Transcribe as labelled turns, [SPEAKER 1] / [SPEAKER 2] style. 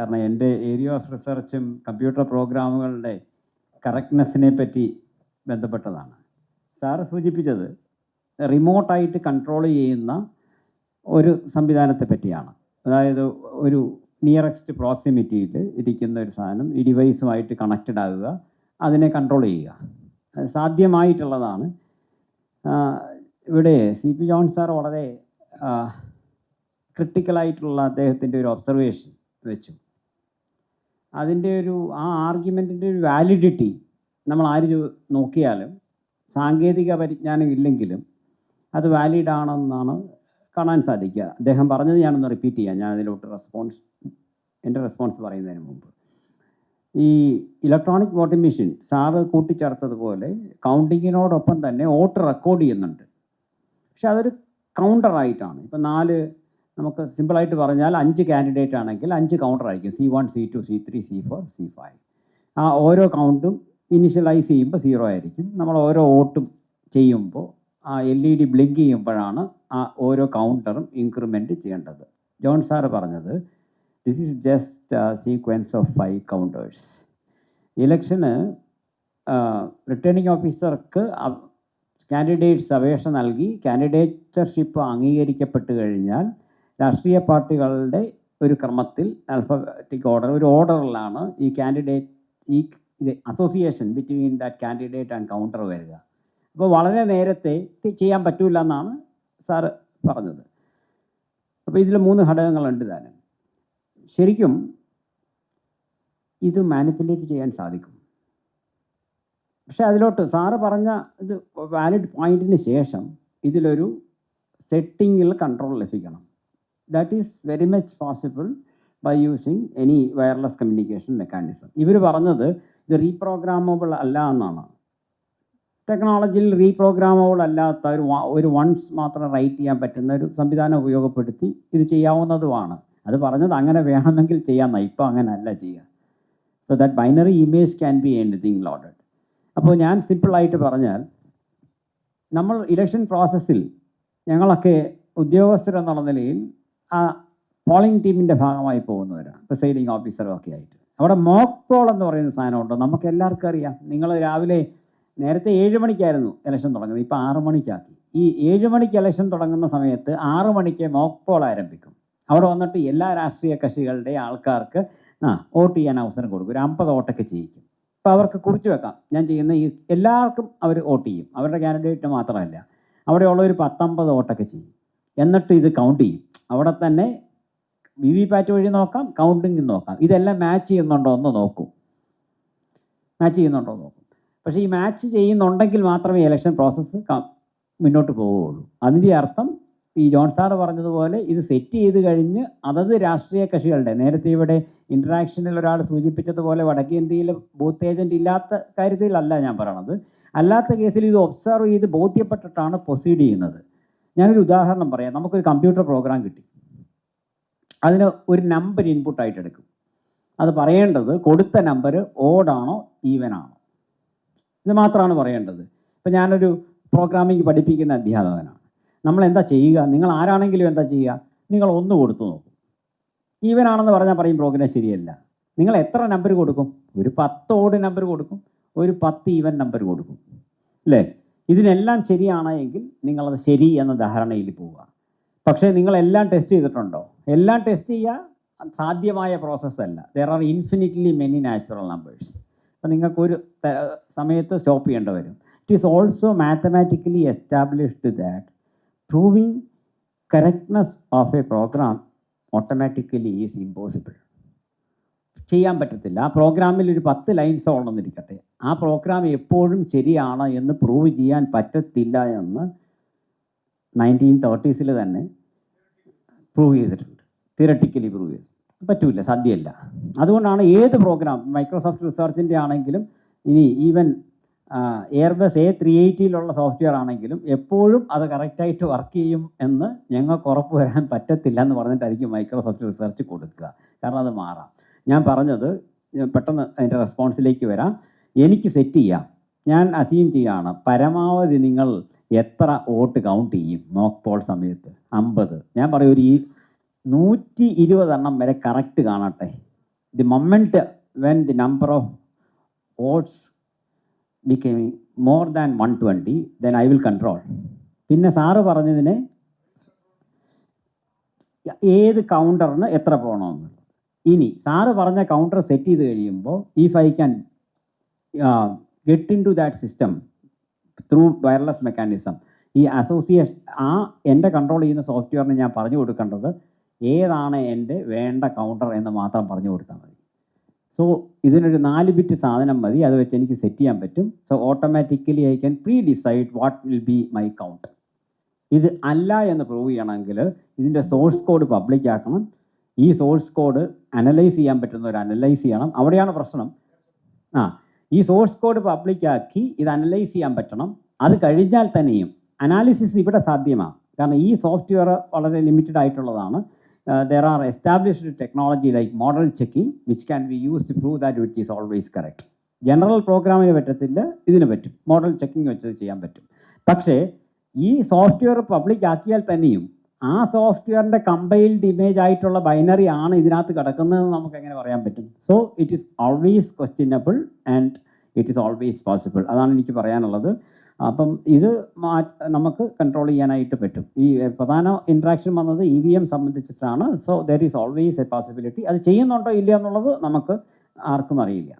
[SPEAKER 1] കാരണം എന്റെ area of റിസർച്ചും computer പ്രോഗ്രാമുകളുടെ കറക്റ്റ്നെസ്സിനെ പറ്റി ബന്ധപ്പെട്ടതാണ്. സാറ് സൂചിപ്പിച്ചത് റിമോട്ടായിട്ട് കൺട്രോൾ ചെയ്യുന്ന ഒരു സംവിധാനത്തെ പറ്റിയാണ്. അതായത് ഒരു നിയറസ്റ്റ് പ്രോക്സിമിറ്റിയിൽ ഇരിക്കുന്ന ഒരു സാധനം ഈ ഡിവൈസുമായിട്ട് കണക്റ്റഡ് ആകുക അതിനെ കൺട്രോൾ ചെയ്യുക. സാധ്യമായിട്ടുള്ളതാണ്. ഇവിടെ സി പി ജോൺ സാർ വളരെ ക്രിട്ടിക്കലായിട്ടുള്ള അദ്ദേഹത്തിന്റെ ഒരു ഒബ്സർവേഷൻ വെച്ചു. അതിന്റെ ഒരു ആ ആർഗ്യുമെന്റിന്റെ ഒരു വാലിഡിറ്റി നമ്മൾ ആര് നോക്കിയാലും സാങ്കേതിക പരിജ്ഞാനം ഇല്ലെങ്കിലും അത് വാലിഡ് ആണെന്നാണ് കാണാൻ സാധിക്കുക. അദ്ദേഹം പറഞ്ഞത് ഞാനൊന്ന് റിപ്പീറ്റ് ചെയ്യാം. ഞാൻ അതിലോട്ട് റെസ്പോൺസ് എന്റെ റെസ്പോൺസ് പറയുന്നതിന് മുമ്പ്. ഈ ഇലക്ട്രോണിക് വോട്ടിംഗ് മെഷീൻ സാറ് കൂട്ടിച്ചേർത്തതുപോലെ കൗണ്ടിങ്ങിനോടൊപ്പം തന്നെ വോട്ട് റെക്കോർഡ് ചെയ്യുന്നുണ്ട്. പക്ഷെ അതൊരു കൗണ്ടറായിട്ടാണ് ഇപ്പം നാല് നമുക്ക് സിമ്പിളായിട്ട് പറഞ്ഞാൽ അഞ്ച് കാൻഡിഡേറ്റ് ആണെങ്കിൽ അഞ്ച് കൗണ്ടർ ആയിരിക്കും. C one C two C three C four C five ആ ഓരോ കൗണ്ടും ഇനിഷ്യലൈസ് ചെയ്യുമ്പോൾ സീറോ ആയിരിക്കും. നമ്മൾ ഓരോ വോട്ടും ചെയ്യുമ്പോൾ ആ എൽ ഇ ഡി ബ്ലിങ്ക് ചെയ്യുമ്പോഴാണ് ആ ഓരോ കൗണ്ടറും ഇൻക്രിമെന്റ് ചെയ്യേണ്ടത്. ജോൺ സാറ് പറഞ്ഞത് this is just sequence of five counters ഇലക്ഷന് റിട്ടേണിംഗ് ഓഫീസർക്ക് കാൻഡിഡേറ്റ്സ് അപേക്ഷ നൽകി കാൻഡിഡേറ്റർഷിപ്പ് അംഗീകരിക്കപ്പെട്ട് കഴിഞ്ഞാൽ രാഷ്ട്രീയ പാർട്ടികളുടെ ഒരു ക്രമത്തിൽ അൽഫബറ്റിക് ഓർഡർ ഒരു ഓർഡറിലാണ് ഈ കാൻഡിഡേറ്റ് ഈ ഇത് association between that candidate and counter വരിക. അപ്പോൾ വളരെ നേരത്തെ ചെയ്യാൻ പറ്റൂല എന്നാണ് സാറ് പറഞ്ഞത്. അപ്പോൾ ഇതിൽ മൂന്ന് ഘടകങ്ങളുണ്ട് താനും ശരിക്കും ഇത് മാനിപ്പുലേറ്റ് ചെയ്യാൻ സാധിക്കും. പക്ഷേ അതിലോട്ട് സാറ് പറഞ്ഞ ഇത് വാലിഡ് പോയിന്റിന് ശേഷം ഇതിലൊരു സെറ്റിങ്ങിൽ കൺട്രോൾ ലഭിക്കണം. That is very much possible by using any wireless communication mechanism ഇവർ പറഞ്ഞത് ഇത് റീപ്രോഗ്രാമബിൾ അല്ല എന്നാണ്. ടെക്നോളജിയിൽ റീപ്രോഗ്രാമബിൾ അല്ലാത്ത ഒരു ഒരു വൺസ് മാത്രം റൈറ്റ് ചെയ്യാൻ പറ്റുന്ന ഒരു സംവിധാനം ഉപയോഗപ്പെടുത്തി ഇത് ചെയ്യാവുന്നതുമാണ്. അത് പറഞ്ഞത് അങ്ങനെ വേണമെങ്കിൽ ചെയ്യാമെന്നാണ് ഇപ്പോൾ അങ്ങനെ അല്ല ചെയ്യുക so that binary image can be anything loaded അപ്പോൾ ഞാൻ സിമ്പിളായിട്ട് പറഞ്ഞാൽ നമ്മൾ ഇലക്ഷൻ പ്രോസസ്സിൽ ഞങ്ങളൊക്കെ ഉദ്യോഗസ്ഥരെന്നുള്ള നിലയിൽ ആ പോളിംഗ് ടീമിന്റെ ഭാഗമായി പോകുന്നവരാണ്. പ്രിസൈഡിങ് ഓഫീസറും ഒക്കെ ആയിട്ട്. അവിടെ മോക്ക് പോൾ എന്ന് പറയുന്ന സാധനമുണ്ട് നമുക്ക് എല്ലാവർക്കും അറിയാം. നിങ്ങൾ രാവിലെ നേരത്തെ ഏഴ് മണിക്കായിരുന്നു ഇലക്ഷൻ തുടങ്ങുന്നത്. ഇപ്പോൾ ആറ് മണിക്കാക്കി. ഈ ഏഴ് മണിക്ക് ഇലക്ഷൻ തുടങ്ങുന്ന സമയത്ത് ആറ് മണിക്ക് മോക്ക് പോൾ ആരംഭിക്കും. അവിടെ വന്നിട്ട് എല്ലാ രാഷ്ട്രീയ കക്ഷികളുടെ ആൾക്കാർക്ക് ആ വോട്ട് ചെയ്യാൻ അവസരം കൊടുക്കും. ഒരു അമ്പത് വോട്ടൊക്കെ ചെയ്യിക്കും. അപ്പോൾ അവർക്ക് കുറിച്ച് വെക്കാം. ഞാൻ ചെയ്യുന്ന ഈ എല്ലാവർക്കും അവർ വോട്ട് ചെയ്യും. അവരുടെ കാൻഡിഡേറ്റ് മാത്രമല്ല. അവിടെയുള്ള ഒരു പത്തൊമ്പത് വോട്ടൊക്കെ ചെയ്യും. എന്നിട്ട് ഇത് കൗണ്ട് ചെയ്യും. അവിടെ തന്നെ വി വി പാറ്റ് വഴി നോക്കാം കൗണ്ടിങ് നോക്കാം. ഇതെല്ലാം മാച്ച് ചെയ്യുന്നുണ്ടോ എന്ന് നോക്കും. മാച്ച് ചെയ്യുന്നുണ്ടോ എന്ന് നോക്കും. പക്ഷേ ഈ മാച്ച് ചെയ്യുന്നുണ്ടെങ്കിൽ മാത്രമേ ഇലക്ഷൻ പ്രോസസ്സ് മുന്നോട്ട് പോവുകയുള്ളൂ. അതിന്റെ അർത്ഥം ഈ ജോൺ സാറ് പറഞ്ഞതുപോലെ ഇത് സെറ്റ് ചെയ്ത് കഴിഞ്ഞ് അതത് രാഷ്ട്രീയ കക്ഷികളുടെ നേരത്തെ ഇവിടെ ഇൻട്രാക്ഷനിൽ ഒരാൾ സൂചിപ്പിച്ചതുപോലെ വടക്കേ ഇന്ത്യയിൽ ബൂത്ത് ഏജന്റ് ഇല്ലാത്ത കാര്യത്തിലല്ല ഞാൻ പറയണത്. അല്ലാത്ത കേസിൽ ഇത് ഒബ്സർവ് ചെയ്ത് ബോധ്യപ്പെട്ടിട്ടാണ് പ്രൊസീഡ് ചെയ്യുന്നത്. ഞാനൊരു ഉദാഹരണം പറയാം. നമുക്കൊരു കമ്പ്യൂട്ടർ പ്രോഗ്രാം കിട്ടി. അതിന് ഒരു നമ്പർ ഇൻപുട്ടായിട്ട് എടുക്കും. അത് പറയേണ്ടത് കൊടുത്ത നമ്പർ ഓഡാണോ ഈവൻ ആണോ? ഇത് മാത്രമാണ് പറയേണ്ടത്. ഇപ്പം ഞാനൊരു പ്രോഗ്രാമിംഗ് പഠിപ്പിക്കുന്ന അധ്യാപകനാണ്. നമ്മൾ എന്താ ചെയ്യുക? നിങ്ങൾ ആരാണെങ്കിലും എന്താ ചെയ്യുക? നിങ്ങൾ ഒന്ന് കൊടുത്തു നോക്കും. ഈവൻ ആണെന്ന് പറഞ്ഞാൽ പറയും പ്രോഗ്രാം ശരിയല്ല. നിങ്ങൾ എത്ര നമ്പർ കൊടുക്കും? ഒരു പത്ത് ഓഡ് നമ്പർ കൊടുക്കും. ഒരു പത്ത് ഈവൻ നമ്പർ കൊടുക്കും. അല്ലേ? ഇതിനെല്ലാം ശരിയാണെങ്കിൽ നിങ്ങളത് ശരി എന്ന ധാരണയിൽ പോവുക. പക്ഷേ നിങ്ങളെല്ലാം ടെസ്റ്റ് ചെയ്തിട്ടുണ്ടോ? എല്ലാം ടെസ്റ്റ് ചെയ്യുക സാധ്യമായ പ്രോസസ്സല്ല there are infinitely many natural numbers അപ്പം നിങ്ങൾക്കൊരു സമയത്ത് സ്റ്റോപ്പ് ചെയ്യേണ്ടി വരും. It is also mathematically established that proving correctness of a program automatically is impossible ചെയ്യാൻ പറ്റത്തില്ല. ആ പ്രോഗ്രാമിൽ ഒരു പത്ത് ലൈൻസ് ഉള്ളെന്നിരിക്കട്ടെ ആ പ്രോഗ്രാം എപ്പോഴും ശരിയാണ് എന്ന് പ്രൂവ് ചെയ്യാൻ പറ്റത്തില്ല എന്ന് നയന്റീൻ തേർട്ടീസിൽ തന്നെ പ്രൂവ് ചെയ്തിട്ടുണ്ട്. തിയറട്ടിക്കലി പ്രൂവ് ചെയ്തു പറ്റൂല സാധ്യമല്ല അതുകൊണ്ടാണ് ഏത് പ്രോഗ്രാം മൈക്രോസോഫ്റ്റ് റിസർച്ചിന്റെ ആണെങ്കിലും ഇനി ഈവൻ എയർബസ് എ ത്രീ എയ്റ്റിയിലുള്ള സോഫ്റ്റ്വെയർ ആണെങ്കിലും എപ്പോഴും അത് കറക്റ്റായിട്ട് വർക്ക് ചെയ്യും എന്ന് ഞങ്ങൾക്ക് ഉറപ്പ് വരാൻ പറ്റത്തില്ല എന്ന് പറഞ്ഞിട്ടായിരിക്കും മൈക്രോസോഫ്റ്റ് റിസർച്ച് കൊടുക്കുക. കാരണം അത് മാറാം. ഞാൻ പറഞ്ഞത് പെട്ടെന്ന് അതിന്റെ റെസ്പോൺസിലേക്ക് വരാം. എനിക്ക് സെറ്റ് ചെയ്യാം. ഞാൻ അസീം ചെയ്യാണ് പരമാവധി നിങ്ങൾ എത്ര വോട്ട് കൗണ്ട് ചെയ്യും? നോക്ക് പോൾ സമയത്ത്. അമ്പത്. ഞാൻ പറയും ഒരു നൂറ്റി ഇരുപതെണ്ണം വരെ കറക്റ്റ് കാണട്ടെ. The moment when the number of votes votes became more than 120, then I will control പിന്നെ സാറ് പറഞ്ഞതിന് ഏത് കൗണ്ടറിന് എത്ര പോകണമെന്ന്. ഇനി സാറ് പറഞ്ഞ കൗണ്ടർ സെറ്റ് ചെയ്ത് കഴിയുമ്പോൾ if I can get into that system through wireless mechanism ഈ അസോസിയേഷൻ ആ എന്റെ കൺട്രോൾ ചെയ്യുന്ന സോഫ്റ്റ്വെയറിന് ഞാൻ പറഞ്ഞു കൊടുക്കേണ്ടത് ഏതാണ് എന്റെ വേണ്ട കൗണ്ടർ എന്ന് മാത്രം പറഞ്ഞു കൊടുത്താൽ മതി. സോ ഇതിനൊരു നാല് ബിറ്റ് സാധനം മതി. അത് വെച്ച് എനിക്ക് സെറ്റ് ചെയ്യാൻ പറ്റും. So automatically I can predecide what will be my count ഇത് അല്ല എന്ന് പ്രൂവ് ചെയ്യണമെങ്കിൽ ഇതിന്റെ സോഴ്സ് കോഡ് പബ്ലിക് ആക്കണം. ഈ സോഴ്സ് കോഡ് അനലൈസ് ചെയ്യാൻ പറ്റുന്ന ഒരു അനലൈസ് ചെയ്യണം. അവിടെയാണ് പ്രശ്നം. ആ ഈ സോഴ്സ് കോഡ് പബ്ലിക്കാക്കി ഇത് അനലൈസ് ചെയ്യാൻ പറ്റണം. അത് കഴിഞ്ഞാൽ തന്നെയും അനാലിസിസ് ഇവിടെ സാധ്യമാണ് കാരണം ഈ സോഫ്റ്റ്വെയർ വളരെ ലിമിറ്റഡ് ആയിട്ടുള്ളതാണ്. There are established technology like model checking which can be use to prove that it is always correct general പ്രോഗ്രാമിന് പറ്റത്തില്ല ഇതിന് പറ്റും. മോഡൽ ചെക്കിംഗ് വെച്ചത് ചെയ്യാൻ പറ്റും. പക്ഷേ ഈ സോഫ്റ്റ്വെയർ പബ്ലിക് ആക്കിയാൽ തന്നെയും ആ സോഫ്റ്റ്വെയറിന്റെ കമ്പൈൽഡ് ഇമേജ് ആയിട്ടുള്ള ബൈനറി ആണ് ഇതിനകത്ത് കിടക്കുന്നതെന്ന് നമുക്ക് എങ്ങനെ പറയാൻ പറ്റും? So it is always questionable and it is always possible അതാണ് എനിക്ക് പറയാനുള്ളത്. അപ്പം ഇത് നമുക്ക് കൺട്രോൾ ചെയ്യാനായിട്ട് പറ്റും. ഈ പ്രധാന ഇൻട്രാക്ഷൻ വന്നത് E V M സംബന്ധിച്ചിട്ടാണ്. So there is always a possibility അത് ചെയ്യുന്നുണ്ടോ ഇല്ല എന്നുള്ളത് നമുക്ക് ആർക്കും അറിയില്ല.